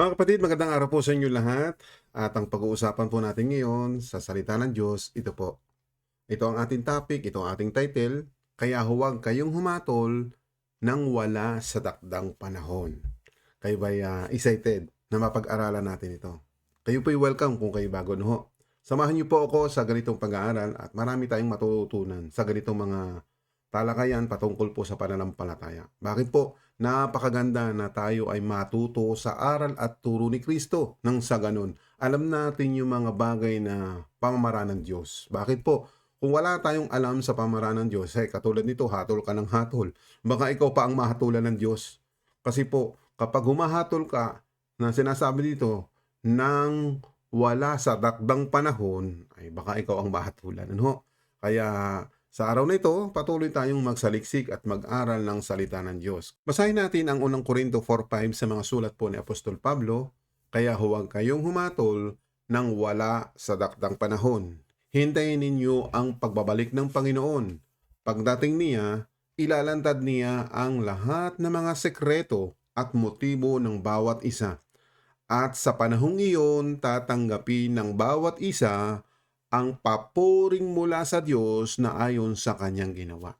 Mga kapatid, magandang araw po sa inyo lahat. At ang pag-uusapan po natin ngayon sa salita ng Diyos, ito po. Ito ang ating topic, ito ang ating title. Kaya huwag kayong humatol nang wala sa dakdang panahon. Kayo ba uh, excited na mapag-aralan natin ito? Kayo po'y welcome kung kayo bago no ho. Samahan niyo po ako sa ganitong pag-aaral at marami tayong matututunan sa ganitong mga talakayan patungkol po sa pananampalataya. Bakit po? Napakaganda na tayo ay matuto sa aral at turo ni Kristo. Nang sa ganun, alam natin yung mga bagay na pamamaraan ng Diyos. Bakit po? Kung wala tayong alam sa pamamaraan ng Diyos, eh, katulad nito, hatol ka ng hatol. Baka ikaw pa ang mahatulan ng Diyos. Kasi po, kapag humahatol ka, na sinasabi dito, nang wala sa dakdang panahon, ay baka ikaw ang mahatulan. Ano? Kaya sa araw na ito, patuloy tayong magsaliksik at mag-aral ng salita ng Diyos. Basahin natin ang unang Korinto 4.5 sa mga sulat po ni Apostol Pablo, Kaya huwag kayong humatol nang wala sa dakdang panahon. Hintayin ninyo ang pagbabalik ng Panginoon. Pagdating niya, ilalantad niya ang lahat ng mga sekreto at motibo ng bawat isa. At sa panahong iyon, tatanggapin ng bawat isa ang papuring mula sa Diyos na ayon sa kanyang ginawa.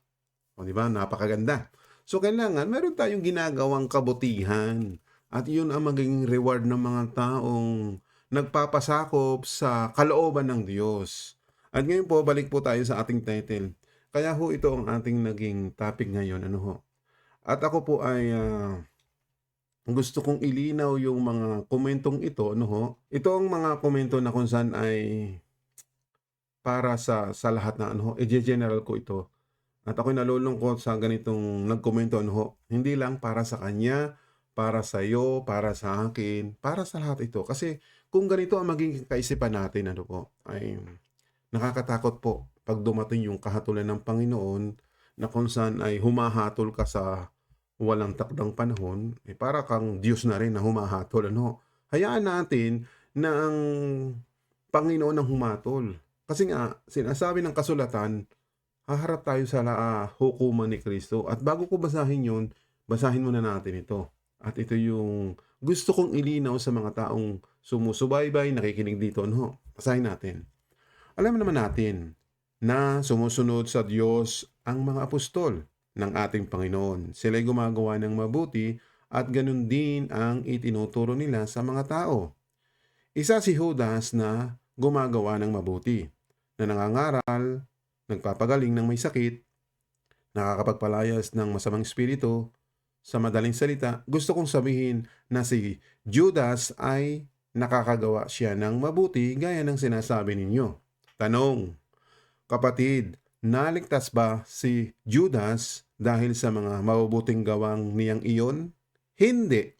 O di ba? Napakaganda. So kailangan meron tayong ginagawang kabutihan at yun ang magiging reward ng mga taong nagpapasakop sa kalooban ng Diyos. At ngayon po, balik po tayo sa ating title. Kaya ho ito ang ating naging topic ngayon. Ano ho? At ako po ay uh, gusto kong ilinaw yung mga komentong ito. Ano ho? Ito ang mga komento na kung saan ay para sa sa lahat na ano, i-general ko ito. At ako'y nalulungkot sa ganitong nagkomento ano. Hindi lang para sa kanya, para sa iyo, para sa akin, para sa lahat ito. Kasi kung ganito ang maging kaisipan natin ano po, ay nakakatakot po pag dumating yung kahatulan ng Panginoon na kung saan ay humahatol ka sa walang takdang panahon, eh para kang Diyos na rin na humahatol. Ano? Hayaan natin na ang Panginoon ang humatol. Kasi nga, sinasabi ng kasulatan, haharap tayo sa uh, hukuman ni Kristo. At bago ko basahin yun, basahin muna natin ito. At ito yung gusto kong ilinaw sa mga taong sumusubaybay, nakikinig dito. Ano? Basahin natin. Alam naman natin na sumusunod sa Diyos ang mga apostol ng ating Panginoon. Sila'y gumagawa ng mabuti at ganun din ang itinuturo nila sa mga tao. Isa si Judas na gumagawa ng mabuti na nangangaral, nagpapagaling ng may sakit, nakakapagpalayas ng masamang espiritu, sa madaling salita, gusto kong sabihin na si Judas ay nakakagawa siya ng mabuti gaya ng sinasabi ninyo. Tanong, kapatid, naligtas ba si Judas dahil sa mga mabubuting gawang niyang iyon? Hindi.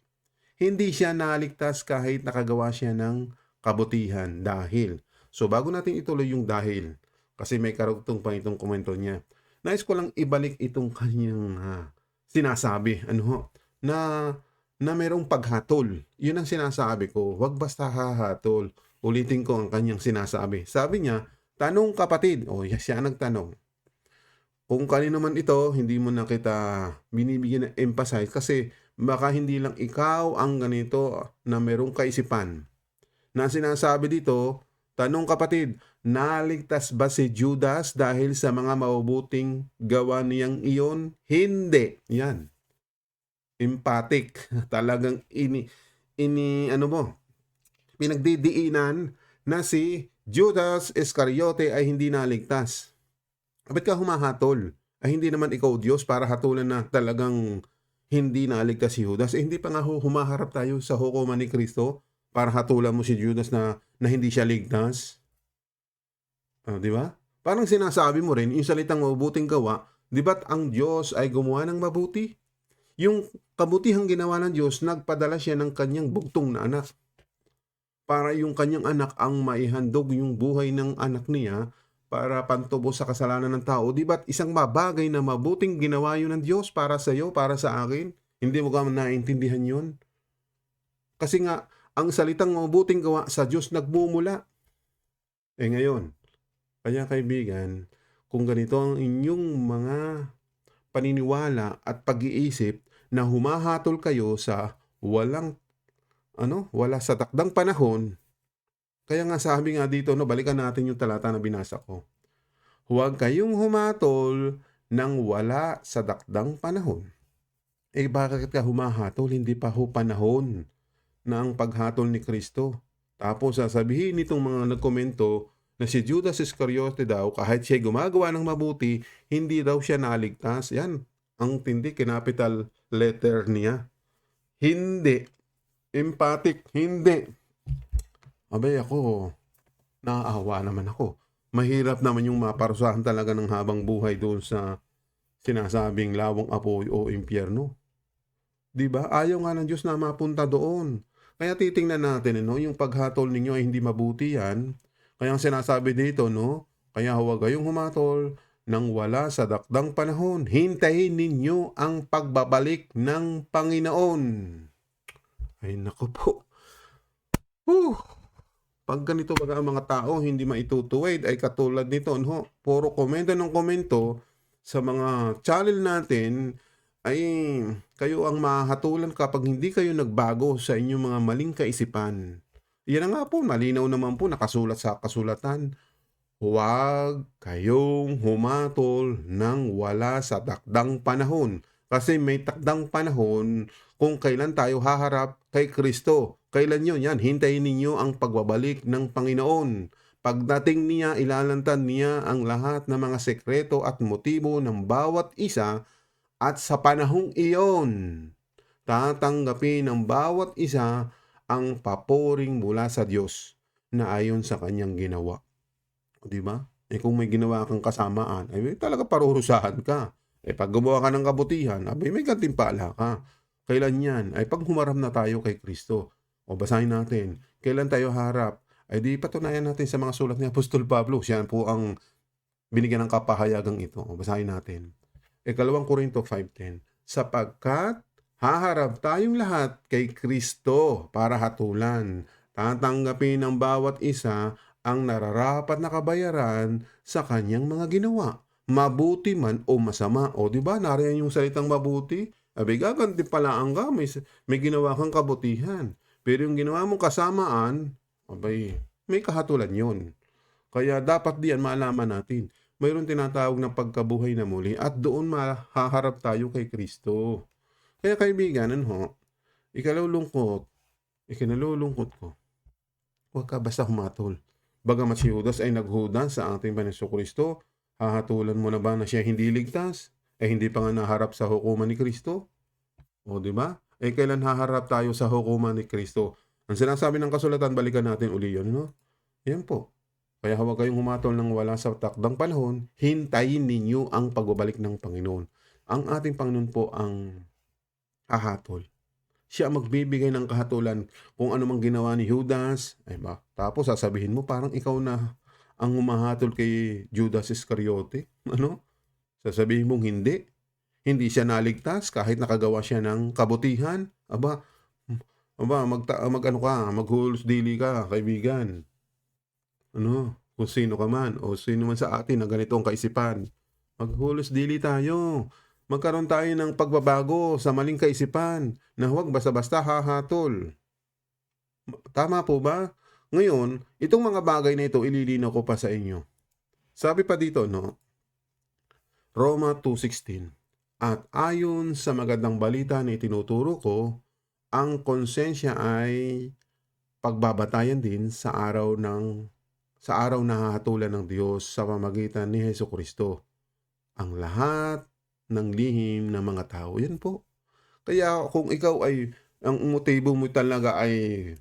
Hindi siya naligtas kahit nakagawa siya ng kabutihan dahil So bago natin ituloy yung dahil, kasi may karugtong pa itong komento niya, nais ko lang ibalik itong kanyang uh, sinasabi, ano ho, na, na merong paghatol. Yun ang sinasabi ko, wag basta hahatol. Ulitin ko ang kanyang sinasabi. Sabi niya, tanong kapatid, o oh, siya nagtanong, kung kanino man ito, hindi mo na kita binibigyan ng emphasize kasi baka hindi lang ikaw ang ganito na merong kaisipan. Na sinasabi dito, Tanong kapatid, naligtas ba si Judas dahil sa mga mabubuting gawa niyang iyon? Hindi. Yan. Emphatic. Talagang ini, ini ano mo, pinagdidiinan na si Judas Iscariote ay hindi naligtas. Ba't ka humahatol? Ay hindi naman ikaw Diyos para hatulan na talagang hindi naligtas si Judas. Eh, hindi pa nga humaharap tayo sa hukuman ni Kristo para hatulan mo si Judas na, na hindi siya ligtas? Oh, di ba? Parang sinasabi mo rin, yung salitang mabuting gawa, di ba't ang Diyos ay gumawa ng mabuti? Yung kabutihang ginawa ng Diyos, nagpadala siya ng kanyang bugtong na anak. Para yung kanyang anak ang maihandog yung buhay ng anak niya para pantubo sa kasalanan ng tao. Di ba't isang mabagay na mabuting ginawa yun ng Diyos para sa iyo, para sa akin? Hindi mo ka naintindihan yun? Kasi nga, ang salitang mabuting gawa sa Diyos nagmumula. Eh ngayon, kaya kaibigan, kung ganito ang inyong mga paniniwala at pag-iisip na humahatol kayo sa walang ano, wala sa takdang panahon. Kaya nga sabi nga dito, no, balikan natin yung talata na binasa ko. Huwag kayong humatol nang wala sa dakdang panahon. Eh bakit ka humahatol? Hindi pa ho panahon na ang paghatol ni Kristo. Tapos sasabihin nitong mga nagkomento na si Judas Iscariote daw, kahit siya gumagawa ng mabuti, hindi daw siya naligtas. Yan, ang tindi, kinapital letter niya. Hindi. Emphatic, hindi. Abay ako, naaawa naman ako. Mahirap naman yung maparusahan talaga ng habang buhay doon sa sinasabing lawang apoy o impyerno. 'Di ba? Ayaw nga ng Diyos na mapunta doon. Kaya titingnan natin, no, yung paghatol ninyo ay hindi mabuti yan. Kaya ang sinasabi dito, no, kaya huwag kayong humatol nang wala sa dakdang panahon. Hintayin ninyo ang pagbabalik ng Panginoon. Ay nako po. Whew. Pag ganito baga ang mga tao hindi maitutuwid ay katulad nito, no? Puro komento ng komento sa mga channel natin ay kayo ang mahatulan kapag hindi kayo nagbago sa inyong mga maling kaisipan. Yan nga po, malinaw naman po nakasulat sa kasulatan. Huwag kayong humatol nang wala sa takdang panahon. Kasi may takdang panahon kung kailan tayo haharap kay Kristo. Kailan yun? Yan, hintayin ninyo ang pagbabalik ng Panginoon. Pagdating niya, ilalantad niya ang lahat ng mga sekreto at motibo ng bawat isa at sa panahong iyon, tatanggapin ng bawat isa ang paporing mula sa Diyos na ayon sa kanyang ginawa. Di ba? Eh kung may ginawa kang kasamaan, ay may talaga parurusahan ka. Eh pag gumawa ka ng kabutihan, abay may gantimpala ka. Kailan yan? Ay pag humarap na tayo kay Kristo. O basahin natin, kailan tayo harap? Ay di patunayan natin sa mga sulat ni Apostol Pablo. Siya po ang binigyan ng kapahayagang ito. O basahin natin. Ikalawang Korinto 5.10 Sapagkat haharap tayong lahat kay Kristo para hatulan. Tatanggapin ng bawat isa ang nararapat na kabayaran sa kanyang mga ginawa. Mabuti man o masama. O di ba nariyan yung salitang mabuti? Abay gaganti pala ang ka, may, may ginawa kang kabutihan. Pero yung ginawa mong kasamaan, abay, may kahatulan yun. Kaya dapat diyan maalaman natin mayroon tinatawag na pagkabuhay na muli at doon mahaharap tayo kay Kristo. Kaya kaibigan, ano, ikalulungkot, ikinalulungkot ko, huwag ka basta humatol. Bagamat si Judas ay naghuda sa ating Panginoon Kristo, hahatulan mo na ba na siya hindi ligtas? Eh hindi pa nga naharap sa hukuman ni Kristo? O di ba? Eh kailan haharap tayo sa hukuman ni Kristo? Ang sinasabi ng kasulatan, balikan natin uli yun, no? Yan po. Kaya huwag kayong humatol ng wala sa takdang panahon, hintayin ninyo ang pagbabalik ng Panginoon. Ang ating Panginoon po ang hahatol. Siya ang magbibigay ng kahatulan kung ano mang ginawa ni Judas. Ay ba? Tapos sasabihin mo parang ikaw na ang humahatol kay Judas Iscariote. Ano? Sasabihin mong hindi. Hindi siya naligtas kahit nakagawa siya ng kabutihan. Aba, aba mag, mag ano ka, maghulos dili ka, kaibigan ano, kung sino ka man o sino man sa atin na ganito ang kaisipan. Maghulos dili tayo. Magkaroon tayo ng pagbabago sa maling kaisipan na huwag basta-basta hahatol. Tama po ba? Ngayon, itong mga bagay na ito ililinaw ko pa sa inyo. Sabi pa dito, no? Roma 2.16 At ayon sa magandang balita na itinuturo ko, ang konsensya ay pagbabatayan din sa araw ng sa araw na hahatulan ng Diyos sa pamagitan ni Heso Kristo. Ang lahat ng lihim ng mga tao. Yan po. Kaya kung ikaw ay, ang motibo mo talaga ay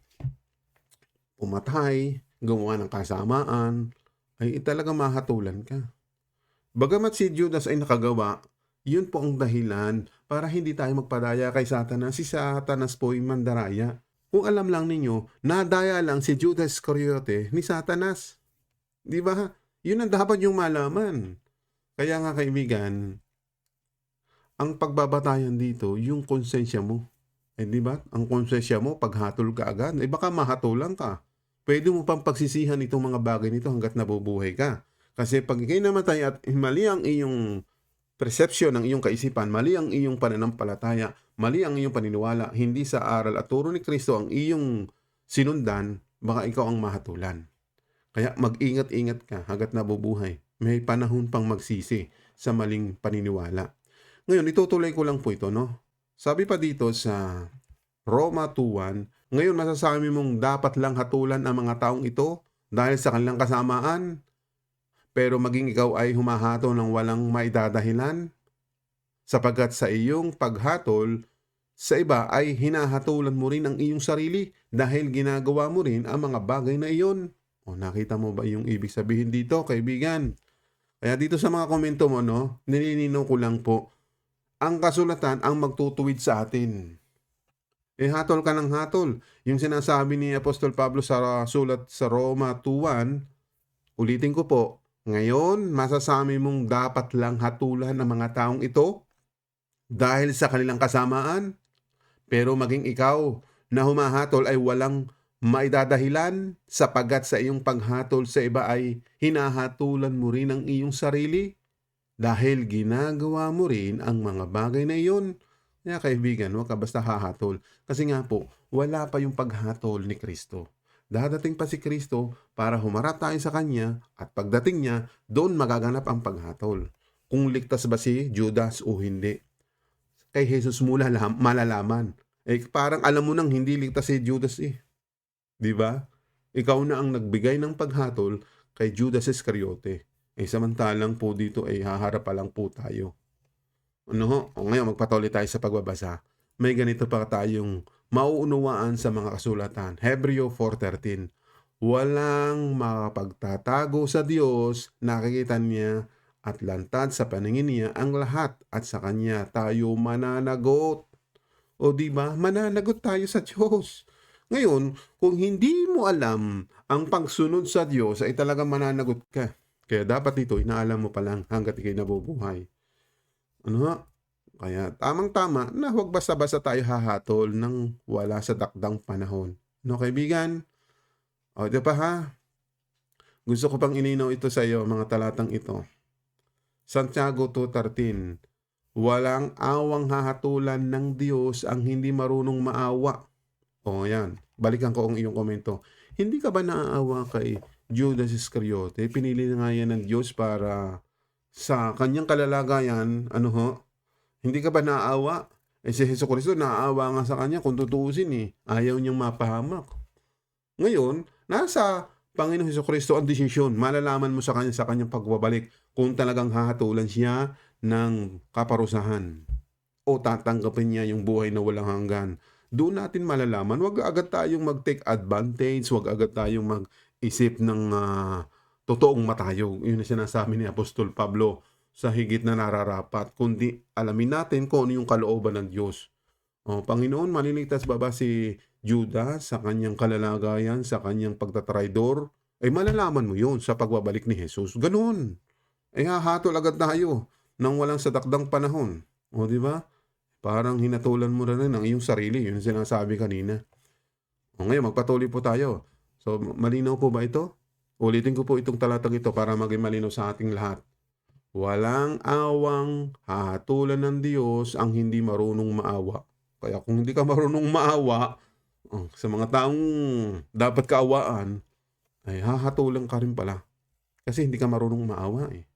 pumatay, gumawa ng kasamaan, ay talaga mahatulan ka. Bagamat si Judas ay nakagawa, yun po ang dahilan para hindi tayo magpadaya kay Satanas. Si Satanas po ay mandaraya. Kung alam lang ninyo, nadaya lang si Judas Iscariote ni Satanas. Di ba? Yun ang dapat yung malaman. Kaya nga kaibigan, ang pagbabatayan dito, yung konsensya mo. Eh di ba? Ang konsensya mo, paghatol ka agad, eh baka mahatulan ka. Pwede mo pang pagsisihan itong mga bagay nito hanggat nabubuhay ka. Kasi pag ikay namatay at mali ang iyong persepsyon ng iyong kaisipan, mali ang iyong pananampalataya, mali ang iyong paniniwala, hindi sa aral at turo ni Kristo ang iyong sinundan, baka ikaw ang mahatulan. Kaya mag-ingat-ingat ka hanggat nabubuhay. May panahon pang magsisi sa maling paniniwala. Ngayon, itutuloy ko lang po ito, no? Sabi pa dito sa Roma 2.1, ngayon masasabi mong dapat lang hatulan ang mga taong ito dahil sa kanilang kasamaan, pero maging ikaw ay humahatol ng walang maidadahilan, sapagkat sa iyong paghatol sa iba ay hinahatulan mo rin ang iyong sarili dahil ginagawa mo rin ang mga bagay na iyon. O nakita mo ba yung ibig sabihin dito, kaibigan? Kaya dito sa mga komento mo, no, nininino ko lang po, ang kasulatan ang magtutuwid sa atin. Eh, hatol ka ng hatol. Yung sinasabi ni Apostol Pablo sa sulat sa Roma 2.1, ulitin ko po, ngayon, masasami mong dapat lang hatulan ng mga taong ito dahil sa kanilang kasamaan. Pero maging ikaw na humahatol ay walang maidadahilan sapagat sa iyong paghatol sa iba ay hinahatulan mo rin ang iyong sarili dahil ginagawa mo rin ang mga bagay na iyon. Kaya kaibigan, huwag ka basta hahatol. Kasi nga po, wala pa yung paghatol ni Kristo. Dadating pa si Kristo para humarap tayo sa Kanya at pagdating niya, doon magaganap ang paghatol. Kung ligtas ba si Judas o hindi. Kay Jesus lalam- malalaman. Eh, parang alam mo nang hindi ligtas si Judas eh. Di ba? Ikaw na ang nagbigay ng paghatol kay Judas Iscariote. Eh, samantalang po dito ay haharap pa lang po tayo. Ano ho? O ngayon, magpatuloy tayo sa pagbabasa. May ganito pa tayong mauunawaan sa mga kasulatan. Hebreo 4.13 Walang makapagtatago sa Diyos, nakikita niya at lantad sa paningin niya ang lahat at sa Kanya tayo mananagot. O di ba? Mananagot tayo sa Diyos. Ngayon, kung hindi mo alam ang pagsunod sa Diyos ay talagang mananagot ka. Kaya dapat ito, inaalam mo pa lang hanggat ikay nabubuhay. Ano ha? Kaya tamang-tama na huwag basta-basta tayo hahatol ng wala sa dakdang panahon. No, kaibigan? O, di ba ha? Gusto ko pang ininaw ito sa iyo, mga talatang ito. Santiago 2.13 Walang awang hahatulan ng Diyos ang hindi marunong maawa. O yan, balikan ko ang iyong komento. Hindi ka ba naaawa kay Judas Iscariote? Pinili na nga yan ng Diyos para sa kanyang kalalagayan, ano ho, hindi ka ba naaawa? Eh si Heso Kristo naaawa nga sa kanya kung tutuusin eh. Ayaw niyang mapahamak. Ngayon, nasa Panginoon Heso Kristo ang desisyon. Malalaman mo sa kanya sa kanyang pagbabalik kung talagang hahatulan siya ng kaparusahan o tatanggapin niya yung buhay na walang hanggan. Doon natin malalaman, wag agad tayong mag-take advantage, wag agad tayong mag-isip ng ah, totoong matayog. Yun ang sinasabi ni Apostol Pablo sa higit na nararapat, kundi alamin natin kung ano yung kalooban ng Diyos. O, Panginoon, maliligtas ba ba si Judas sa kanyang kalalagayan, sa kanyang pagtatraidor? Ay malalaman mo yun sa pagbabalik ni Jesus. Ganun. Ay hahatol agad tayo nang walang sadakdang panahon. O, di ba? Parang hinatulan mo na rin ang iyong sarili. Yun sinasabi kanina. O, ngayon, magpatuloy po tayo. So, malinaw po ba ito? Ulitin ko po itong talatang ito para maging malinaw sa ating lahat. Walang awang hahatulan ng Diyos ang hindi marunong maawa. Kaya kung hindi ka marunong maawa, oh, sa mga taong dapat kaawaan, ay hahatulan ka rin pala. Kasi hindi ka marunong maawa eh.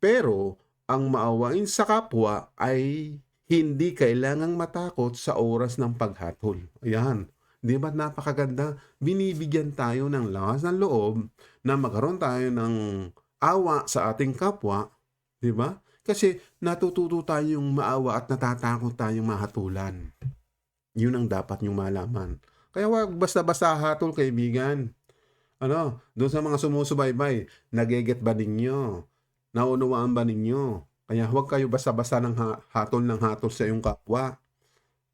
Pero, ang maawain sa kapwa ay hindi kailangang matakot sa oras ng paghatol. Ayan. Di ba napakaganda? Binibigyan tayo ng lakas ng loob na magkaroon tayo ng awa sa ating kapwa. Di ba? Kasi natututo tayong maawa at natatakot tayong mahatulan. Yun ang dapat nyong malaman. Kaya wag basta-basta hatol, kaibigan. Ano, doon sa mga sumusubaybay, nageget ba ninyo? Naunawaan ba ninyo? Kaya huwag kayo basta-basta ng ha- hatol ng hatol sa iyong kapwa.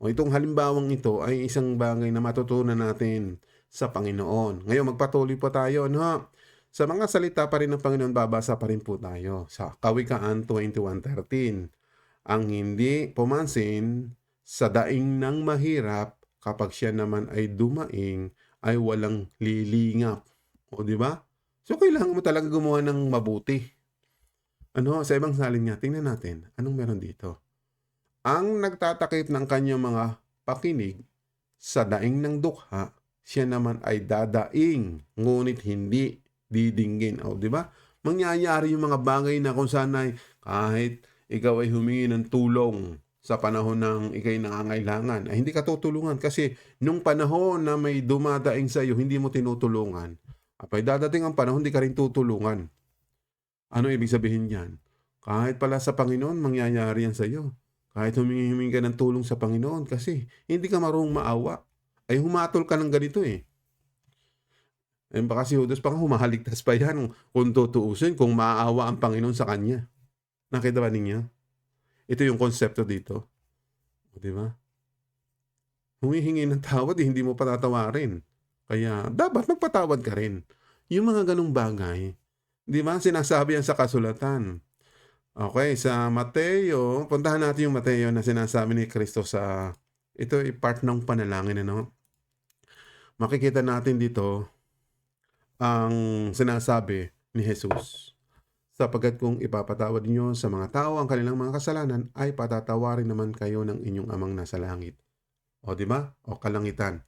O itong halimbawang ito ay isang bagay na matutunan natin sa Panginoon. Ngayon magpatuloy po tayo. Ano? Sa mga salita pa rin ng Panginoon, babasa pa rin po tayo sa Kawikaan 21.13. Ang hindi pumansin sa daing ng mahirap kapag siya naman ay dumaing ay walang lilingap. O di ba? So kailangan mo talaga gumawa ng mabuti. Ano, sa ibang salin nga, tingnan natin, anong meron dito? Ang nagtatakip ng kanyang mga pakinig sa daing ng dukha, siya naman ay dadaing, ngunit hindi didinggin. O, di ba? Mangyayari yung mga bagay na kung saan ay kahit ikaw ay humingi ng tulong sa panahon ng ikay nangangailangan, ay hindi ka tutulungan kasi nung panahon na may dumadaing sa iyo, hindi mo tinutulungan. Apay dadating ang panahon, hindi ka rin tutulungan. Ano ibig sabihin yan? Kahit pala sa Panginoon, mangyayari yan sa iyo. Kahit humingi-humingi ka ng tulong sa Panginoon kasi hindi ka marunong maawa. Ay humatol ka ng ganito eh. Eh baka si Judas nga humahaligtas pa yan kung tutuusin, kung maaawa ang Panginoon sa kanya. Nakita ba ninyo? Ito yung konsepto dito. Di ba? Humihingi ng tawad, eh, hindi mo patatawarin. Kaya dapat magpatawad ka rin. Yung mga ganong bagay, di ba? Sinasabi yan sa kasulatan. Okay, sa Mateo, puntahan natin yung Mateo na sinasabi ni Kristo sa, ito ay part ng panalangin, ano? Makikita natin dito ang sinasabi ni Jesus. Sapagkat kung ipapatawad niyo sa mga tao ang kanilang mga kasalanan, ay patatawarin naman kayo ng inyong amang nasa langit. O di ba? O kalangitan.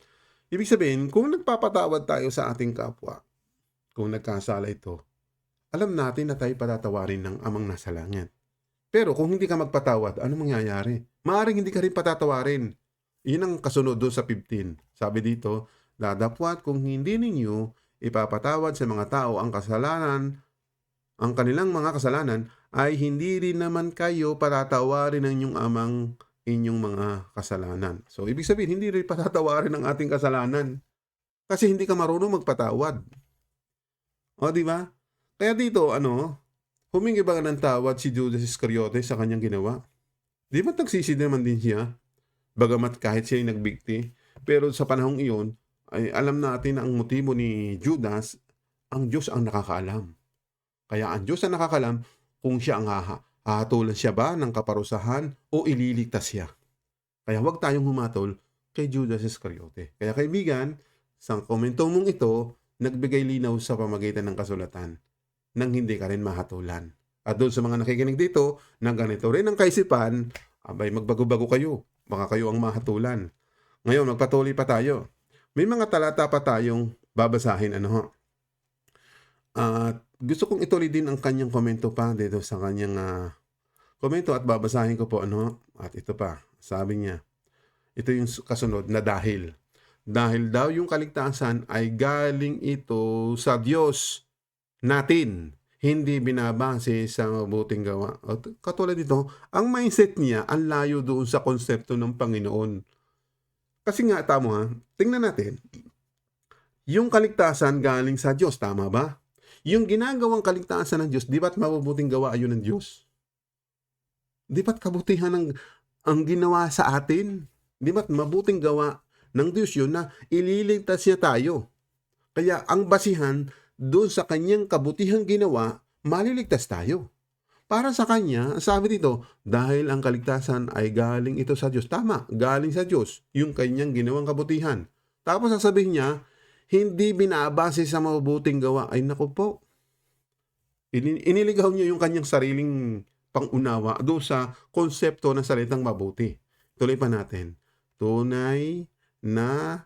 Ibig sabihin, kung nagpapatawad tayo sa ating kapwa, kung nagkasala ito, alam natin na tayo patatawarin ng amang nasa langit. Pero kung hindi ka magpatawad, ano mangyayari? Maaring hindi ka rin patatawarin. Yun ang kasunod doon sa 15. Sabi dito, dadapwat kung hindi ninyo ipapatawad sa mga tao ang kasalanan, ang kanilang mga kasalanan, ay hindi rin naman kayo patatawarin ng inyong amang inyong mga kasalanan. So, ibig sabihin, hindi rin patatawarin ang ating kasalanan. Kasi hindi ka marunong magpatawad. O, di ba? Kaya dito, ano, humingi ba ng tawad si Judas Iscariote sa kanyang ginawa? Di ba nagsisi naman din siya? Bagamat kahit siya ay nagbigti. Pero sa panahong iyon, ay alam natin na ang motibo ni Judas, ang Diyos ang nakakaalam. Kaya ang Diyos ang nakakalam kung siya ang haha. Hahatulan siya ba ng kaparusahan o ililigtas siya? Kaya huwag tayong humatol kay Judas Iscariote. Kaya kaibigan, sa komento mong ito, nagbigay linaw sa pamagitan ng kasulatan nang hindi ka rin mahatulan. At doon sa mga nakikinig dito, na ganito rin ang kaisipan, abay magbago-bago kayo. Baka kayo ang mahatulan. Ngayon, magpatuloy pa tayo. May mga talata pa tayong babasahin. Ano ho? At gusto kong ituloy din ang kanyang komento pa dito sa kanyang ah, komento at babasahin ko po ano at ito pa sabi niya ito yung kasunod na dahil dahil daw yung kaligtasan ay galing ito sa Diyos natin hindi binabase sa mabuting gawa. At katulad dito, ang mindset niya ang layo doon sa konsepto ng Panginoon. Kasi nga, tama ha, tingnan natin, yung kaligtasan galing sa Diyos, tama ba? Yung ginagawang kaligtasan ng Diyos, di ba't mabubuting gawa ayun ng Diyos? Di ba't kabutihan ng ang ginawa sa atin? Di ba't mabuting gawa ng Diyos yun na ililigtas niya tayo? Kaya ang basihan doon sa kanyang kabutihang ginawa, maliligtas tayo. Para sa kanya, sabi dito, dahil ang kaligtasan ay galing ito sa Diyos. Tama, galing sa Diyos, yung kanyang ginawang kabutihan. Tapos sasabihin niya, hindi binabase sa mabuting gawa. Ay naku po, Ini- iniligaw niya yung kanyang sariling pangunawa doon sa konsepto ng salitang mabuti. Tuloy pa natin. Tunay na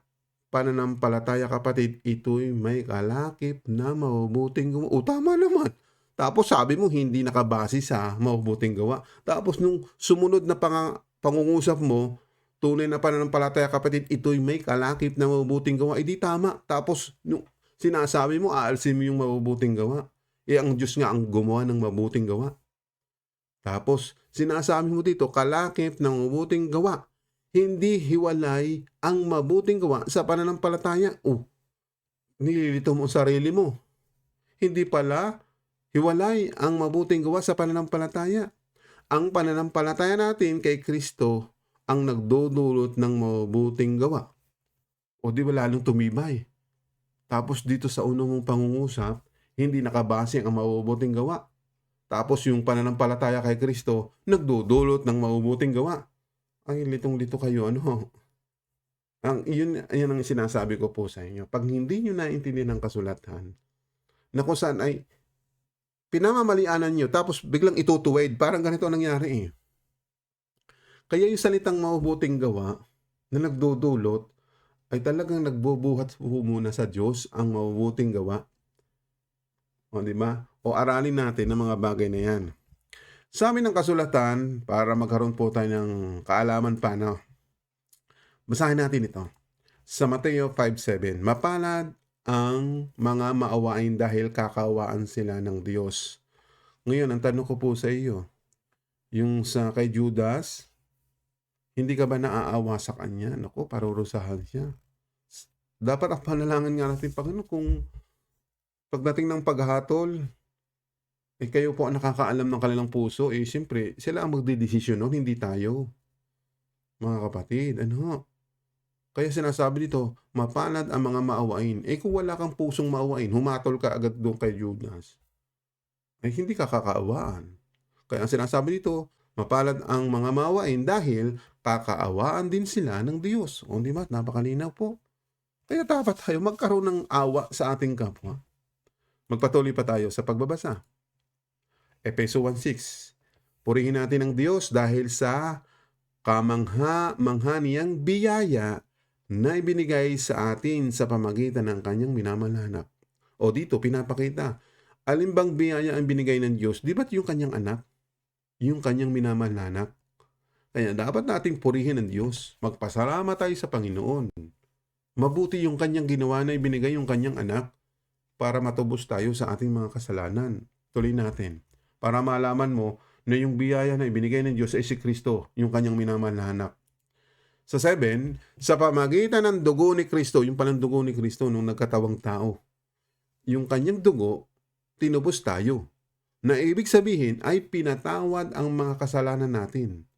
pananampalataya kapatid, ito'y may kalakip na mabubuting gawa. O tama naman. Tapos sabi mo hindi nakabase sa mabubuting gawa. Tapos nung sumunod na pang- pangungusap mo, tunay na pananampalataya kapatid, ito'y may kalakip na mabubuting gawa. Eh di tama. Tapos nung sinasabi mo, aalsin mo yung mabubuting gawa. Eh ang Diyos nga ang gumawa ng mabuting gawa. Tapos sinasabi mo dito, kalakip ng mabuting gawa. Hindi hiwalay ang mabuting gawa sa pananampalataya. Oh, nililito mo sarili mo. Hindi pala hiwalay ang mabuting gawa sa pananampalataya. Ang pananampalataya natin kay Kristo ang nagdudulot ng mabuting gawa. O di ba lalong tumibay? Tapos dito sa unang mong pangungusap, hindi nakabase ang mabubuting gawa. Tapos yung pananampalataya kay Kristo, nagdudulot ng mabubuting gawa. Ay, litong-lito kayo, ano? Ang, yun, yan ang sinasabi ko po sa inyo. Pag hindi nyo naintindihan ang kasulatan, na kung saan ay pinamamalianan nyo tapos biglang itutuwid. Parang ganito ang nangyari eh. Kaya yung salitang mabubuting gawa na nagdudulot ay talagang nagbubuhat po muna sa Diyos ang mabubuting gawa. O, di ba? O aralin natin ang mga bagay na yan. Sa amin ng kasulatan, para magkaroon po tayo ng kaalaman pa, no? Basahin natin ito. Sa Mateo 5.7, Mapalad ang mga maawain dahil kakawaan sila ng Diyos. Ngayon, ang tanong ko po sa iyo, yung sa kay Judas, hindi ka ba naaawa sa kanya? Naku, parurusahan siya. Dapat ang panalangin nga natin, Panginoon, kung pagdating ng paghatol, eh kayo po ang nakakaalam ng kanilang puso, eh siyempre, sila ang magdidesisyon nun, hindi tayo. Mga kapatid, ano? Kaya sinasabi dito, mapalad ang mga maawain. Eh kung wala kang pusong maawain, humatol ka agad doon kay Judas. Eh hindi ka kakaawaan. Kaya ang sinasabi dito, mapalad ang mga maawain dahil kakaawaan din sila ng Diyos. O di ba? Napakalinaw po. Kaya dapat tayo magkaroon ng awa sa ating kapwa. Magpatuloy pa tayo sa pagbabasa. Epeso 1.6 Purihin natin ang Diyos dahil sa kamangha-mangha niyang biyaya na ibinigay sa atin sa pamagitan ng kanyang minamalanak. O dito, pinapakita, alin bang biyaya ang binigay ng Diyos? Di ba't yung kanyang anak? Yung kanyang minamalanak? Kaya dapat nating purihin ang Diyos. Magpasalamat tayo sa Panginoon. Mabuti yung kanyang ginawa na ibinigay yung kanyang anak para matubos tayo sa ating mga kasalanan. Tuloy natin. Para malaman mo na yung biyaya na ibinigay ng Diyos ay si Kristo, yung kanyang minamahal na anak. Sa 7, sa pamagitan ng dugo ni Kristo, yung palang dugo ni Kristo nung nagkatawang tao, yung kanyang dugo, tinubos tayo. Na ibig sabihin ay pinatawad ang mga kasalanan natin.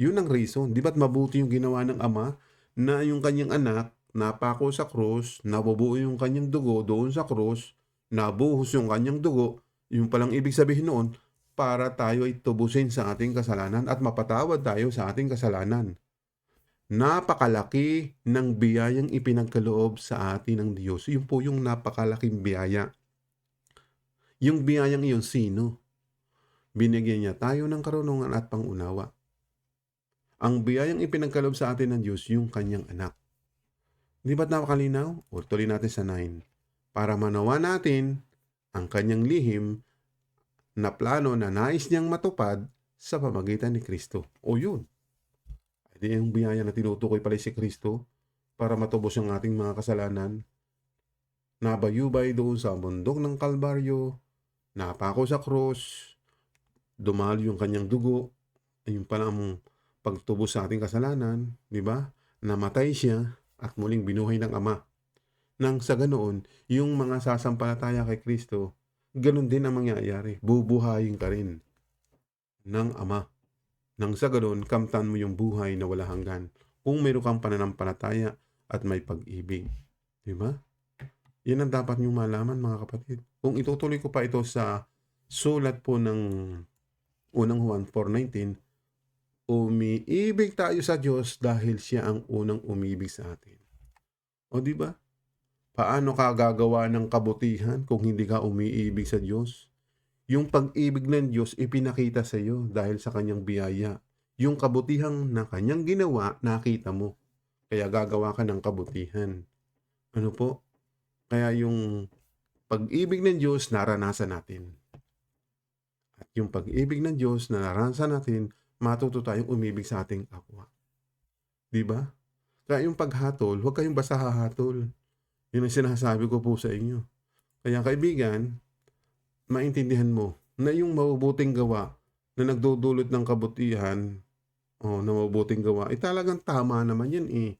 Yun ang reason. Di ba't mabuti yung ginawa ng Ama na yung kanyang anak napako sa krus, nabubuo yung kanyang dugo doon sa krus, nabuhos yung kanyang dugo, yung palang ibig sabihin noon, para tayo ay tubusin sa ating kasalanan at mapatawad tayo sa ating kasalanan. Napakalaki ng biyayang ipinagkaloob sa atin ng Diyos. Yun po yung napakalaking biyaya. Yung biyayang iyon sino? Binigyan niya tayo ng karunungan at pangunawa. Ang biyayang ipinagkaloob sa atin ng Diyos, yung kanyang anak. Di ba't napakalinaw? O tuloy natin sa 9. Para manawa natin ang kanyang lihim na plano na nais niyang matupad sa pamagitan ni Kristo. O yun. Hindi yung biyaya na tinutukoy pala si Kristo para matubos ang ating mga kasalanan. Nabayubay doon sa bundok ng Kalbaryo, napako sa krus, dumalo yung kanyang dugo, ayun pala ang pagtubos sa ating kasalanan, di ba? Namatay siya at muling binuhay ng Ama. Nang sa ganoon, yung mga sasampalataya kay Kristo, ganun din ang mangyayari. Bubuhayin ka rin ng Ama. Nang sa ganoon, kamtan mo yung buhay na wala hanggan. Kung meron kang pananampalataya at may pag-ibig. Di ba? Yan ang dapat niyong malaman mga kapatid. Kung itutuloy ko pa ito sa sulat po ng unang Juan 4.19, umiibig tayo sa Diyos dahil siya ang unang umibig sa atin. O di ba? Paano ka gagawa ng kabutihan kung hindi ka umiibig sa Diyos? Yung pag-ibig ng Diyos ipinakita sa iyo dahil sa kanyang biyaya. Yung kabutihang na kanyang ginawa, nakita mo. Kaya gagawa ka ng kabutihan. Ano po? Kaya yung pag-ibig ng Diyos, naranasan natin. At yung pag-ibig ng Diyos na naranasan natin, matuto tayong umibig sa ating kapwa. Di ba? Kaya yung paghatol, huwag kayong basta hahatol. Yun ang sinasabi ko po sa inyo. Kaya kaibigan, maintindihan mo na yung mabubuting gawa na nagdudulot ng kabutihan o na mabubuting gawa, eh talagang tama naman yan eh.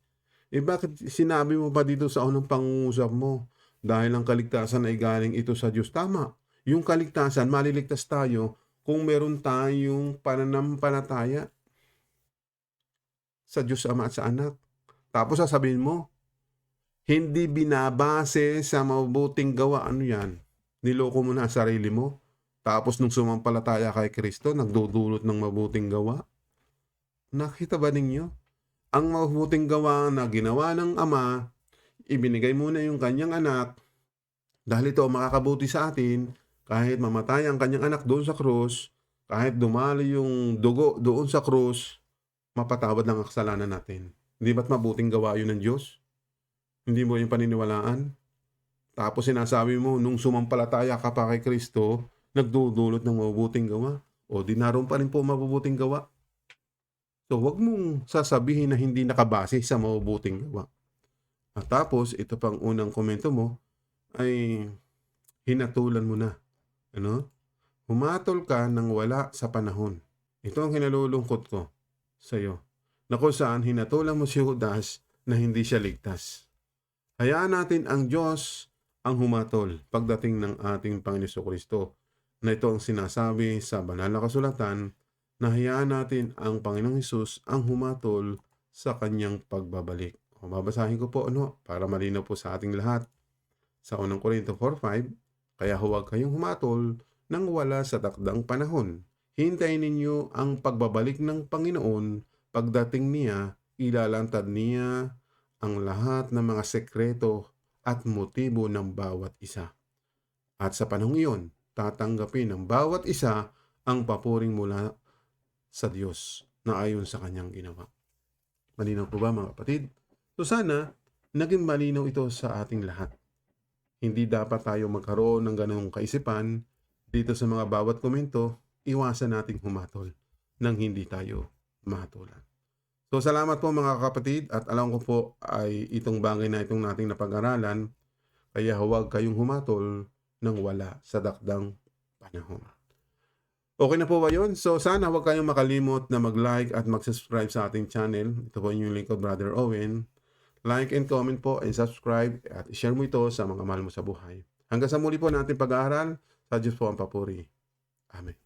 Eh bakit sinabi mo pa dito sa unang pangungusap mo? Dahil ang kaligtasan ay galing ito sa Diyos. Tama. Yung kaligtasan, maliligtas tayo kung meron tayong pananampalataya sa Diyos Ama at sa Anak. Tapos sasabihin mo, hindi binabase sa mabuting gawa. Ano yan? Niloko mo na ang sarili mo. Tapos nung sumampalataya kay Kristo, nagdudulot ng mabuting gawa. Nakita ba ninyo? Ang mabuting gawa na ginawa ng Ama, ibinigay muna yung kanyang anak, dahil ito makakabuti sa atin, kahit mamatay ang kanyang anak doon sa krus, kahit dumali yung dugo doon sa krus, mapatawad ang kasalanan natin. Hindi ba't mabuting gawa yun ng Diyos? Hindi mo yung paniniwalaan? Tapos sinasabi mo, nung sumampalataya ka pa kay Kristo, nagdudulot ng mabubuting gawa. O di naroon pa rin po mabubuting gawa. So wag mong sasabihin na hindi nakabase sa mabubuting gawa. At tapos, ito pang unang komento mo, ay hinatulan mo na. Ano? Humatol ka nang wala sa panahon. Ito ang kinalulungkot ko sa iyo. Na kung saan hinatulan mo si Judas na hindi siya ligtas. Hayaan natin ang Diyos ang humatol pagdating ng ating Panginoon Kristo. Na ito ang sinasabi sa banal na kasulatan na hayaan natin ang Panginoong Hesus ang humatol sa kanyang pagbabalik. O, babasahin ko po ano para malinaw po sa ating lahat. Sa unang Korinto 4.5, Kaya huwag kayong humatol nang wala sa takdang panahon. Hintayin ninyo ang pagbabalik ng Panginoon pagdating niya, ilalantad niya ang lahat ng mga sekreto at motibo ng bawat isa. At sa panahong iyon, tatanggapin ng bawat isa ang papuring mula sa Diyos na ayon sa kanyang ginawa. Malinaw po ba mga kapatid? So sana, naging malinaw ito sa ating lahat. Hindi dapat tayo magkaroon ng ganong kaisipan dito sa mga bawat komento, iwasan nating humatol nang hindi tayo mahatulan. So salamat po mga kapatid at alam ko po ay itong bagay na itong nating napag-aralan kaya huwag kayong humatol nang wala sa dakdang panahon. Okay na po ba yun? So sana huwag kayong makalimot na mag-like at mag-subscribe sa ating channel. Ito po yung link ko, Brother Owen. Like and comment po and subscribe at share mo ito sa mga mahal mo sa buhay. Hanggang sa muli po natin pag-aaral, sa Diyos po ang papuri. Amen.